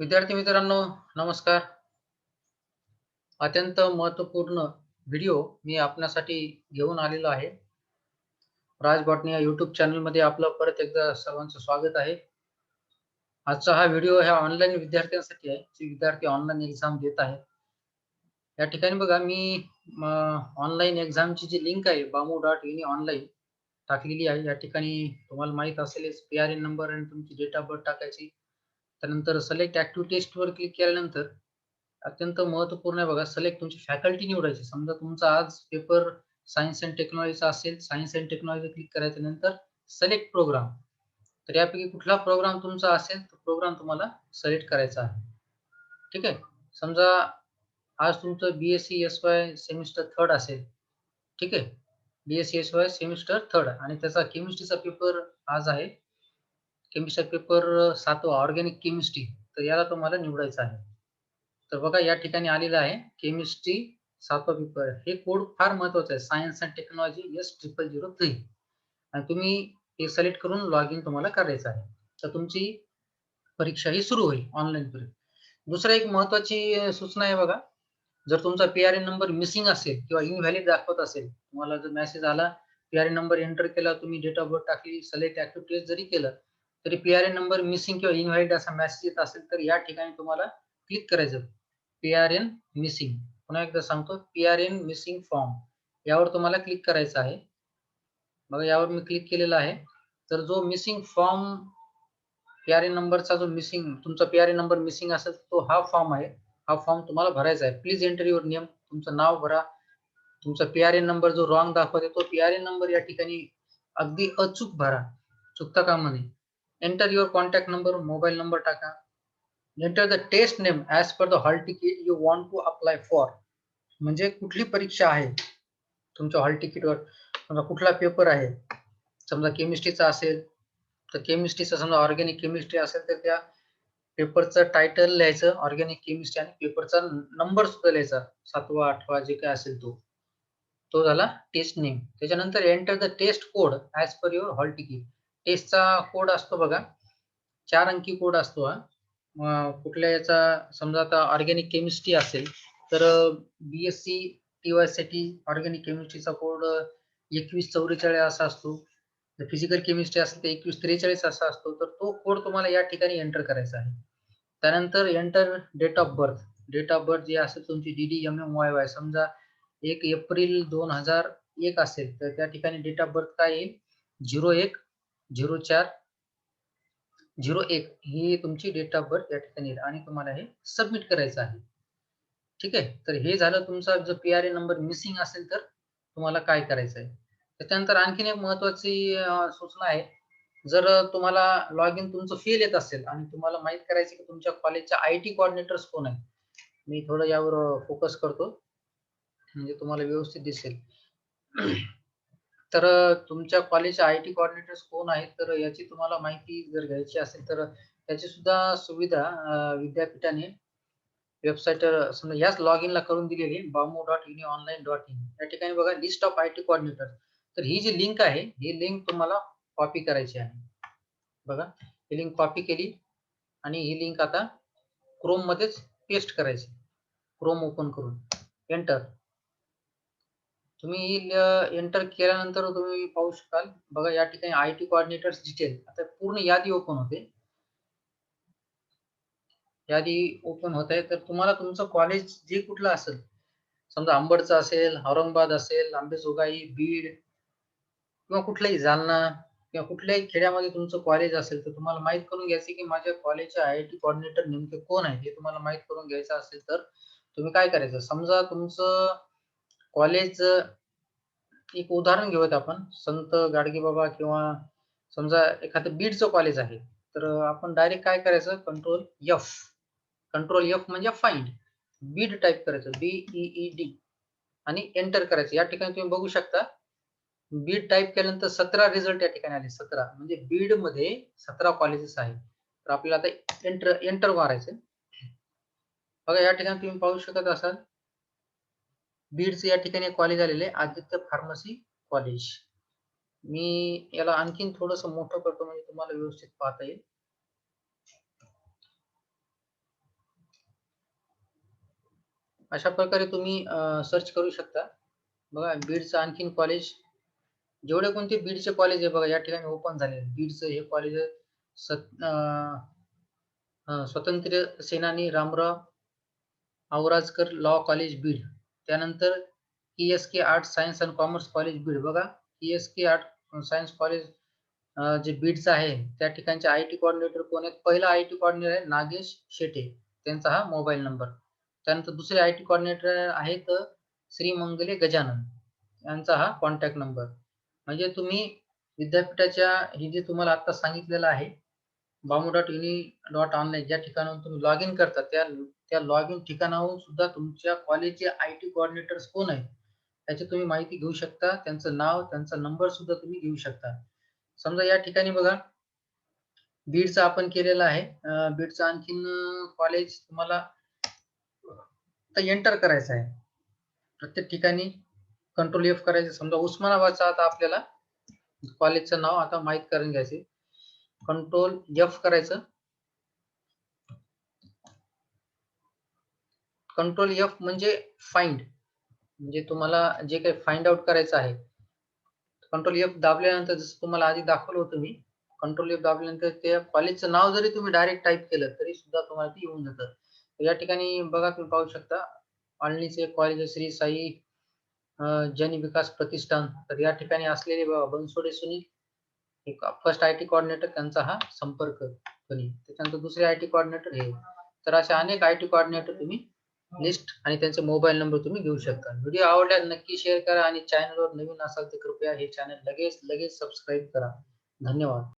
विद्यार्थी मित्रांनो नमस्कार. अत्यंत महत्त्वपूर्ण व्हिडिओ मी आपल्यासाठी घेऊन आलेलो आहे. राज बॉटनी या युट्यूब चॅनलमध्ये आपलं परत एकदा सर्वांचं स्वागत आहे. आजचा हा व्हिडिओ ह्या ऑनलाईन विद्यार्थ्यांसाठी आहे जे विद्यार्थी ऑनलाईन एक्झाम देत आहेत. या ठिकाणी बघा मी ऑनलाईन एक्झामची जी लिंक आहे बामू डॉट युनी ऑनलाईन टाकलेली आहे. या ठिकाणी तुम्हाला माहीत असेलच पी आर एन नंबर आणि तुमची डेट ऑफ बर्थ टाकायची. त्यानंतर सिलेक्ट ऍक्टिव्ह टेस्ट वर क्लिक केल्यानंतर अत्यंत महत्त्वपूर्ण आहे बघा सिलेक्ट तुमची फॅकल्टी निवडायची. समजा तुमचा आज पेपर सायन्स अँड टेक्नॉलॉजीचा असेल सायन्स अँड टेक्नॉलॉजी क्लिक करायच्या नंतर सिलेक्ट प्रोग्राम तर यापैकी कुठला प्रोग्राम तुमचा असेल तो प्रोग्राम तुम्हाला सिलेक्ट करायचा आहे. ठीक आहे? समजा आज तुमचं B S C S Y semester third असेल. ठीक आहे? B S C S Y semester third आणि त्याचा केमिस्ट्रीचा पेपर आज आहे केमिस्ट्री पेपर सातवा ऑर्गॅनिक केमिस्ट्री तर याला तुम्हाला निवडायचं आहे. तर बघा या ठिकाणी आलेलं आहे केमिस्ट्री सातवा पेपर हे कोड फार महत्वाचं आहे. Science and technology S triple zero three आणि तुम्ही हे सिलेक्ट करून लॉग इन तुम्हाला करायचं आहे. तर तुमची परीक्षा ही सुरू होईल ऑनलाईन परीक्षा दुसरं एक महत्वाची सूचना आहे बघा. जर तुमचा P R N number missing असेल किंवा इनव्हॅलिड दाखवत असेल तुम्हाला जर मेसेज आला P R N number enter केला तुम्ही डेट ऑफ बर्थ टाकली सिलेक्ट ऍक्टिव्ह टेस्ट जरी केलं तरी P R N number missing किंवा इनव्हॅलिड असा मेसेज येत असेल तर या ठिकाणी तुम्हाला क्लिक करायचं. पी आर एन मिसिंग पुन्हा एकदा सांगतो P R N missing form यावर तुम्हाला क्लिक करायचं आहे. बघा, यावर मी क्लिक केलेला आहे. तर जो missing form P R N नंबरचा जो मिसिंग तुमचा P R N number missing असेल तो हा फॉर्म आहे. हा फॉर्म तुम्हाला भरायचा आहे. प्लीज़ एंटर युअर नेम तुमचं नाव भरा. तुमचा पी आर एन नंबर जो रॉंग दाखवते तो पी आर एन नंबर या ठिकाणी अगदी अचूक भरा. चुकता कामा नये. Enter your contact number mobile number टाका. Enter the test name as per the hall ticket you want to apply for म्हणजे कुठली परीक्षा आहे? तुमच्या हॉल तिकीटवर समजा कुठला पेपर आहे? समजा केमिस्ट्रीचा असेल तर केमिस्ट्रीचा समजा ऑर्गॅनिक केमिस्ट्री असेल तर त्या पेपरचं टायटल लिहायचं ऑर्गॅनिक केमिस्ट्री आणि पेपरचा नंबर सुद्धा लिहायचा. सातवा आठवा जे काय असेल तो. तो झाला टेस्ट नेम त्याच्यानंतर enter the test code as per your hall ticket टेस्टचा code असतो बघा. चार अंकी कोड असतो हा. कुठल्या याचा समजा आता ऑर्गॅनिक केमिस्ट्री असेल तर बीएससी टी वायसाठी ऑर्गॅनिक केमिस्ट्रीचा कोड एकवीस चौवेचाळीस असा असतो. फिजिकल केमिस्ट्री असेल तर एकवीस त्रेचाळीस असा असतो. तर तो कोड तुम्हाला या ठिकाणी एंटर करायचा आहे. त्यानंतर enter date of birth date of birth जे असेल तुमची D D M M Y Y समजा एक एप्रिल दोन हजार एक असेल तर त्या ठिकाणी डेट ऑफ बर्थ काय येईल? झिरो एक झिरो चार झिरो एक ही तुमची डेट ऑफ बर्थ या ठिकाणी येईल आणि तुम्हाला हे सबमिट करायचं आहे. ठीक आहे? तर हे झालं तुमचा जर P R A number missing असेल तर तुम्हाला काय करायचं आहे? त्याच्यानंतर आणखीन एक महत्वाची सूचना आहे. जर तुम्हाला लॉग इन तुमचं फेल येत असेल आणि तुम्हाला माहीत करायचं की तुमच्या कॉलेजच्या आय टी कॉर्डिनेटर्स कोण आहेत? मी थोडं यावर फोकस करतो. म्हणजे तुम्हाला व्यवस्थित दिसेल. तर तुमच्या कॉलेजच्या आय टी कॉर्डिनेटर्स कोण आहेत? तर याची तुम्हाला माहिती जर घ्यायची असेल तर त्याची सुद्धा सुविधा विद्यापीठाने वेबसाईट समजा ह्याच लॉग इनला करून दिलेली बामो dot in online dot in या ठिकाणी बघा list of I T coordinator तर ही जी लिंक आहे ही लिंक तुम्हाला कॉपी करायची आहे. बघा ही लिंक कॉपी केली आणि ही लिंक आता क्रोम मध्येच पेस्ट करायची. क्रोम ओपन करून. एंटर तुम्ही एंटर केल्यानंतर तुम्ही पाहू शकाल. बघा या ठिकाणी आय टी कॉर्डिनेटर्स डिटेल आता पूर्ण यादी ओपन होते. यादी ओपन होत आहे. तर तुम्हाला तुमचं कॉलेज जे कुठलं असेल समजा अंबडचं असेल औरंगाबाद असेल आंबेजोगाई बीड किंवा कुठलाही जालना किंवा कुठल्याही खेड्यामध्ये तुमचं कॉलेज असेल तर तुम्हाला माहीत करून घ्यायचं की माझ्या कॉलेजचे आय आय टी कॉर्डिनेटर नेमके कोण आहे हे तुम्हाला माहीत करून घ्यायचं असेल तर तुम्ही काय करायचं? समजा तुमचं कॉलेज एक उदाहरण घेऊयात आपण. संत गाडगे बाबा किंवा समजा एखादं बीडचं कॉलेज आहे. तर आपण डायरेक्ट काय करायचं? कंट्रोल एफ कंट्रोल एफ म्हणजे फाइंड बीड टाईप करायचं. बी डी आणि एंटर करायचं. या ठिकाणी तुम्ही बघू शकता. बीड टाईप केल्यानंतर सतरा रिझल्ट या ठिकाणी आले. सतरा. म्हणजे बीडमध्ये सतरा कॉलेजेस आहेत तर आपल्याला आता एंटर एंटर मारायचं बघा या ठिकाणी तुम्ही पाहू शकत असाल. बीडचं या ठिकाणी कॉलेज आलेले आदित्य फार्मसी कॉलेज मी याला आणखीन थोडस मोठं करतो म्हणजे तुम्हाला व्यवस्थित पाहता येईल. अशा प्रकारे तुम्ही सर्च करू शकता. बघा बीडचं आणखीन कॉलेज जेवढे कोणते बीडचे कॉलेज आहे बघा या ठिकाणी ओपन झाले बीडचं हे कॉलेज स्वतंत्र सेनानी रामराव औराजकर लॉ कॉलेज बीड. त्यानंतर E S K art science and commerce college Beed. बघा E S K art science college जे बीडचं आहे त्या ठिकाणचे आय टी कॉर्डिनेटर कोण आहेत? पहिला आय टी कॉर्डिनेटर आहे नागेश शेटे. त्यांचा हा मोबाईल नंबर त्यानंतर दुसरे आय टी कॉर्डिनेटर आहेत श्रीमंगले गजानन. यांचा हा कॉन्टॅक्ट नंबर म्हणजे तुम्ही विद्यापीठाच्या हे जे तुम्हाला आता सांगितलेलं आहे BAMU dot uni dot online ज्या ठिकाणाहून तुम्ही लॉग इन करता त्या त्या लॉग इन ठिकाणाहून सुद्धा तुमच्या कॉलेजचे आय टी कोऑर्डिनेटर्स कोण आहेत त्याची तुम्ही माहिती घेऊ शकता त्यांचं नाव त्यांचा नंबर सुद्धा तुम्ही घेऊ शकता. समजा या ठिकाणी बघा बीडचा आपण केलेला आहे. बीडचा आणखीन कॉलेज तुम्हाला एंटर करायचं आहे. प्रत्येक ठिकाणी कंट्रोल एफ करायचं समजा उस्मानाबादचा आता आपल्याला कॉलेजचं नाव आता माहीत करून घ्यायचे कंट्रोल एफ करायचं. कंट्रोल एफ म्हणजे फाइंड म्हणजे तुम्हाला जे काही फाइंड आउट करायचं आहे. कंट्रोल एफ दाबल्यानंतर जसं तुम्हाला आधी दाखवलं होतं मी कंट्रोल एफ दाबल्यानंतर त्या कॉलेजचं नाव जरी तुम्ही डायरेक्ट टाईप केलं तरी सुद्धा तुम्हाला ते येऊन जातं. या ठिकाणी बघा तुम्ही पाहू शकता आळणीचे कॉलेज श्री साई जन विकास प्रतिष्ठान. तर या ठिकाणी असलेले Bansode Sunil first I T coordinator त्यांचा हा संपर्क कोणी त्याच्यानंतर दुसरे आय टी कॉर्डिनेटर हे. तर असे अनेक आय टी कॉर्डिनेटर तुम्ही लिस्ट आणि त्यांचे मोबाईल नंबर तुम्ही घेऊ शकता. व्हिडिओ आवडल्यास नक्की शेअर करा आणि चॅनलवर नवीन असाल तर कृपया हे चॅनल लगेच लगेच सबस्क्राईब करा. धन्यवाद.